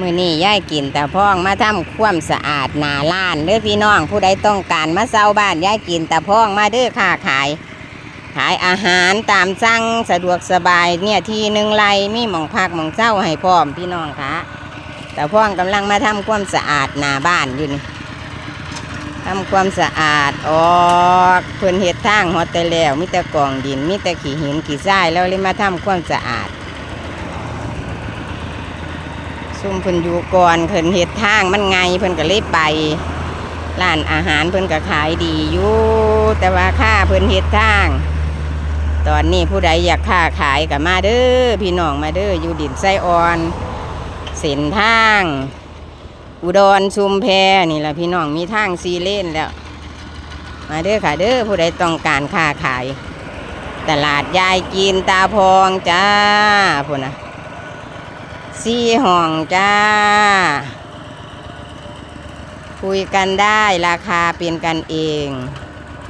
มือนี่ย่ายกินแต่พ่องมาทำความสะอาดหนาล้านเด้อพี่น้องผู้ใดต้องการมาเซาบ้านย่ายกินแต่พ่องมาเด้อค่าขาย ขายอาหารตามสั่งสะดวกสบายเนี่ยทีหนึ่งไรมีหมองพักหมองเจ้าให้พร้อมพี่น้องคะแต่พ่องกำลังมาทำความสะอาดหนาบ้านอยู่นี่ทำความสะอาดออกเพิ่นเฮ็ดทางฮอดแต่แล้วมีแต่กองดินมีแต่ขี้หินขี้ทรายแล้วเลยมาทำความสะอาด ซุ่มเพิ่นอยู่ก่อนเพิ่นเฮ็ดทางมันไงเพิ่นก็เลยไปร้านอาหารเพิ่นก็ขายดีอยู่แต่ว่าค่าเพิ่นเฮ็ดทาง ตอนนี้ผู้ใดอยากค้าขายก็มาเด้อพี่น้องมาเด้ออยู่ดินไส้อ่อน เส้นทาง อุดรชุมแพนี่แหละพี่น้องมีทางซีเลนแล้ว มาเด้อค่ะเด้อผู้ใดต้องการค้าขาย ตลาดยายกินตาพองจ้าพุ่นนะ สี่ห่องจ้า คุยกันได้ราคาเป็นกันเอง